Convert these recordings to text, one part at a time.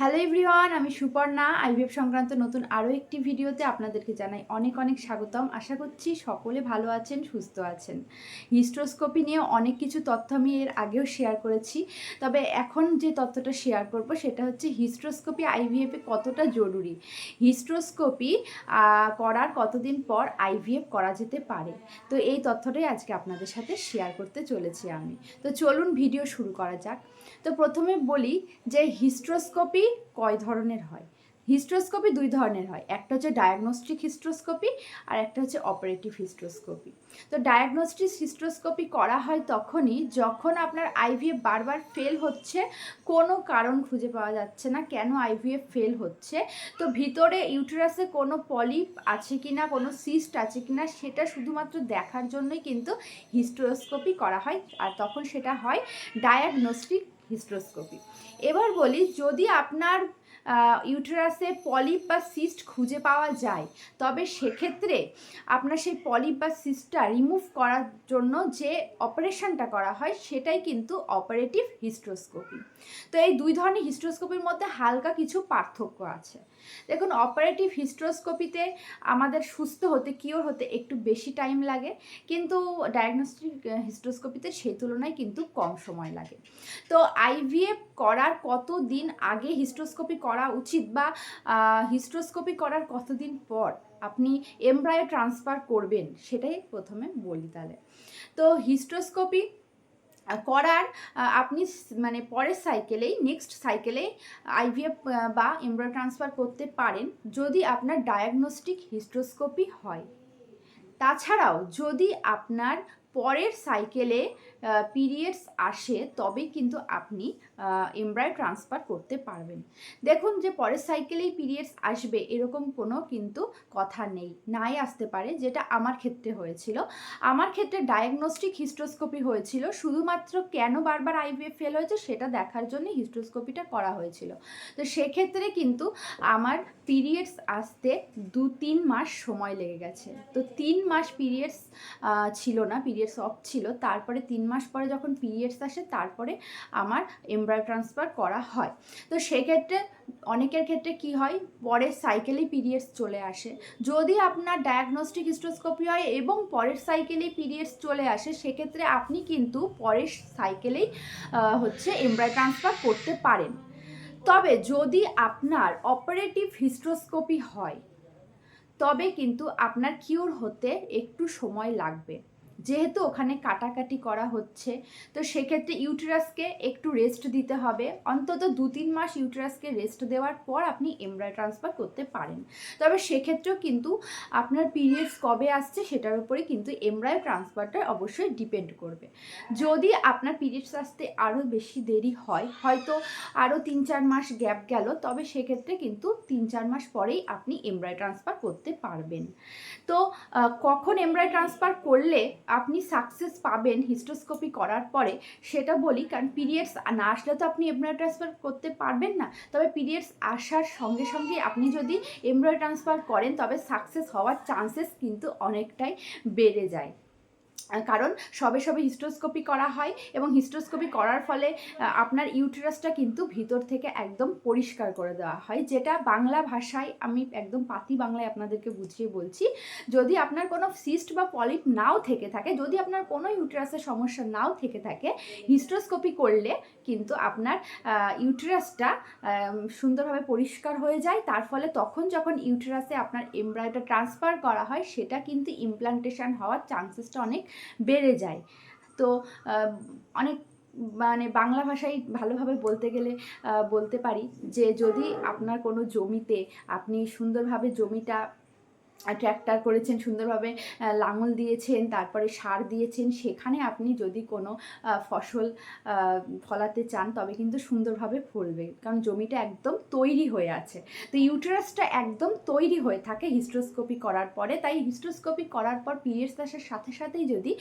Hello everyone আমি Suparna. IVF সংক্রান্ত নতুন আরও একটি ভিডিওতে আপনাদেরকে জানাই অনেক অনেক স্বাগতম। আশা করছি সকলে ভালো আছেন, সুস্থ আছেন। হিস্ট্রোস্কোপি নিয়ে অনেক কিছু তথ্য আমি এর আগেও শেয়ার করেছি। তবে এখন যে তথ্যটা শেয়ার করব সেটা হচ্ছে হিস্ট্রোস্কোপি আইভিএফে কতটা জরুরি? হিস্ট্রোস্কোপি করার কতদিন পর আইভিএফ করা যেতে পারে? তো এই তথ্যটাই আজকে আপনাদের সাথে শেয়ার করতে চলেছি আমি। তো চলুন ভিডিও শুরু করা যাক। তো প্রথমে বলি যে হিস্ট্রোস্কোপি কয় ধরনের হয়? হিস্ট্রোস্কোপি দুই ধরনের হয়। একটা হচ্ছে ডায়াগনস্টিক হিস্ট্রোস্কোপি আর একটা হচ্ছে অপারেটিভ হিস্ট্রোস্কোপি তো ডায়াগনস্টিক হিস্ট্রোস্কোপি করা হয় তখনই যখন আপনার আইভিএফ বারবার ফেল হচ্ছে, কোনো কারণ খুঁজে পাওয়া যাচ্ছে না কেন আইভিএফ ফেল হচ্ছে। তো ভিতরে ইউটেরাসে কোনো পলিপ আছে কি না কোনো সিস্ট আছে কি না সেটা শুধুমাত্র দেখার জন্যই কিন্তু হিস্ট্রোস্কোপি করা হয়। আর তখন সেটা হয় ডায়াগনস্টিক হিস্ট্রোস্কোপি এবার বলি যদি আপনার ইউটেরাসে পলিপ বা সিস্ট খুঁজে পাওয়া যায়। তবে সেক্ষেত্রে আপনার সেই পলিপ বা সিস্টটা রিমুভ করার জন্য যে অপারেশনটা করা হয়, সেটাই কিন্তু অপারেটিভ হিস্ট্রোস্কোপি তো এই দুই ধরনের হিস্ট্রোস্কোপির মধ্যে হালকা কিছু পার্থক্য আছে। দেখুন অপারেটিভ হিস্ট্রোস্কোপিতে আমাদের সুস্থ হতে কিওর হতে একটু বেশি টাইম লাগে, কিন্তু ডায়াগনস্টিক হিস্ট্রোস্কোপিতে সেই তুলনায় কিন্তু কম সময় লাগে। তো আইভিএফ করার কত দিন আগে হিস্ট্রোস্কোপি করা উচিত বা হিস্ট্রোস্কোপি করার কতদিন পর আপনি এমব্রায়ো ট্রান্সফার করবেন সেটাই প্রথমে বলি তাহলে। তো হিস্ট্রোস্কোপি করার আপনি মানে পরের সাইকেলেই, নেক্সট সাইকেলেই আইভিএফ বা এমব্রয় ট্রান্সফার করতে পারেন যদি আপনার ডায়াগনস্টিক হিস্ট্রোস্কোপি হয়। তাছাড়াও যদি আপনার পরের সাইকেলে পিরিয়ডস আসে তবে কিন্তু আপনি এমব্রয় ট্রান্সফার করতে পারবেন। দেখুন যে পরের সাইকেলেই পিরিয়ডস আসবে, এরকম কোনো কিন্তু কথা নেই, নাই আসতে পারে, যেটা আমার ক্ষেত্রে হয়েছিল। আমার ক্ষেত্রে ডায়াগনস্টিক হিস্ট্রোস্কোপি হয়েছিল, শুধুমাত্র কেন বারবার আইভিএফ ফেল হয়েছে সেটা দেখার জন্য হিস্ট্রোস্কোপিটা করা হয়েছিল। তো সেক্ষেত্রে কিন্তু আমার পিরিয়ডস আসতে দু তিন মাস সময় লেগে গেছে। তো তিন মাস পিরিয়ডস ছিল না পিরিয়ডস অফ ছিল, তারপরে তিন মাস পরে যখন পিরিয়ডস আসে, তারপরে আমার এমব্রয় ট্রান্সফার করা হয়। তো সেক্ষেত্রে অনেকের ক্ষেত্রে কি হয়, পরের সাইকেলেই পিরিয়ডস চলে আসে। যদি আপনার ডায়াগনস্টিক হিস্ট্রোস্কোপি হয় এবং পরের সাইকেলেই পিরিয়ডস চলে আসে, সেক্ষেত্রে আপনি কিন্তু পরের সাইকেলেই হচ্ছে এমব্রয় ট্রান্সফার করতে পারেন। তবে যদি আপনার অপারেটিভ হিস্ট্রোস্কোপি হয়, তবে কিন্তু আপনার কিওর হতে একটু সময় লাগবে। যেহেতু ওখানে কাটাকাটি করা হচ্ছে, তো সেক্ষেত্রে ইউটেরাসকে একটু রেস্ট দিতে হবে। অন্তত দু তিন মাস ইউটেরাসকে রেস্ট দেওয়ার পর আপনি এমব্রয় ট্রান্সফার করতে পারেন। তবে সেক্ষেত্রেও কিন্তু আপনার পিরিয়ডস কবে আসছে সেটার উপরে কিন্তু এমব্রয় ট্রান্সফারটা অবশ্যই ডিপেন্ড করবে। যদি আপনার পিরিয়ডস আসতে আরও বেশি দেরি হয়, হয়তো আরও তিন চার মাস গ্যাপ গেল, তবে সেক্ষেত্রে কিন্তু তিন চার মাস পরেই আপনি এমব্রয় ট্রান্সফার করতে পারবেন। তো কখন এমব্রয় ট্রান্সফার করলে আপনি সাকসেস পাবেন হিস্টোস্কোপি করার পরে, সেটা বলি কারণ পিরিয়ডস না আসলে তো আপনি এমব্রয়ড ট্রান্সফার করতে পারবেন না। তবে পিরিয়ডস আসার সঙ্গে সঙ্গে আপনি যদি এমব্রয়ড ট্রান্সফার করেন, তবে সাকসেস হওয়ার চান্সেস কিন্তু অনেকটাই বেড়ে যায়। কারণ সবে সবে হিস্টোস্কোপি করা হয় এবং হিস্টোস্কোপি করার ফলে আপনার ইউটেরাসটা কিন্তু ভিতর থেকে একদম পরিষ্কার করে দেওয়া হয়, যেটা বাংলা ভাষায় আমি একদম পাতি বাংলায় আপনাদেরকে বুঝিয়ে বলছি। যদি আপনার কোনো সিস্ট বা পলিপ নাও থেকে থাকে, যদি আপনার কোনো ইউটেরাসের সমস্যা নাও থেকে থাকে, হিস্টোস্কোপি করলে কিন্তু আপনার ইউটেরাসটা সুন্দরভাবে পরিষ্কার হয়ে যায়। তার ফলে তখন যখন ইউটেরাসে আপনার এমব্রয়ডার ট্রান্সফার করা হয়, সেটা কিন্তু ইমপ্লান্টেশন হওয়ার চান্সেসটা অনেক বেড়ে যায়। তো অনেক মানে বাংলা ভাষায় ভালোভাবে বলতে গেলে বলতে পারি যে যদি আপনার কোনো জমিতে আপনি সুন্দরভাবে জমিটা ট্র্যাক্টার করেছেন, সুন্দরভাবে লাঙল দিয়েছেন, তারপরে সার দিয়েছেন, সেখানে আপনি যদি কোনো ফসল ফলাতে চান, তবে কিন্তু সুন্দরভাবে ফলবে। কারণ জমিটা একদম তৈরি হয়ে আছে। তো ইউটেরাসটা একদম তৈরি হয়ে থাকে হিস্ট্রোস্কোপি করার পরে। তাই হিস্ট্রোস্কোপি করার পর পিরিয়ডস আসার সাথে সাথেই যদি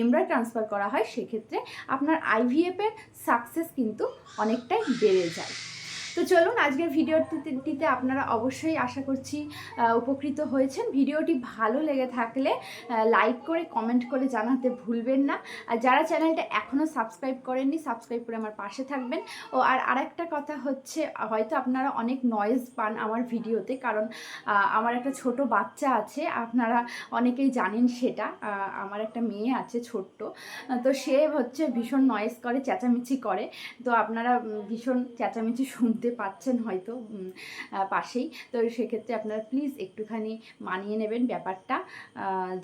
এমব্রয় ট্রান্সফার করা হয়, সেক্ষেত্রে আপনার আইভিএফের সাকসেস কিন্তু অনেকটাই বেড়ে যায়। তো চলুন আজকের ভিডিওটিতে আপনারা অবশ্যই আশা করছি উপকৃত হয়েছেন। ভিডিওটি ভালো লেগে থাকলে লাইক করে কমেন্ট করে জানাতে ভুলবেন না। আর যারা চ্যানেলটা এখনও সাবস্ক্রাইব করেননি সাবস্ক্রাইব করে আমার পাশে থাকবেন। ও, আর আরেকটা কথা হচ্ছে, হয়তো আপনারা অনেক নয়েজ পান আমার ভিডিওতে কারণ আমার একটা ছোট বাচ্চা আছে, আপনারা অনেকেই জানেন সেটা আমার একটা মেয়ে আছে ছোট্ট তো সে হচ্ছে ভীষণ নয়েজ করে, চেঁচামেচি করে। তো আপনারা ভীষণ চেঁচামেচি শুনতে পাচ্ছেন হয়তো পাশেই। তো সেক্ষেত্রে আপনারা প্লিজ একটুখানি মানিয়ে নেবেন ব্যাপারটা।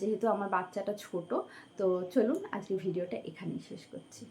যেহেতু আমার বাচ্চাটা ছোট, তো চলুন আজকে ভিডিওটা এখানেই শেষ করছি।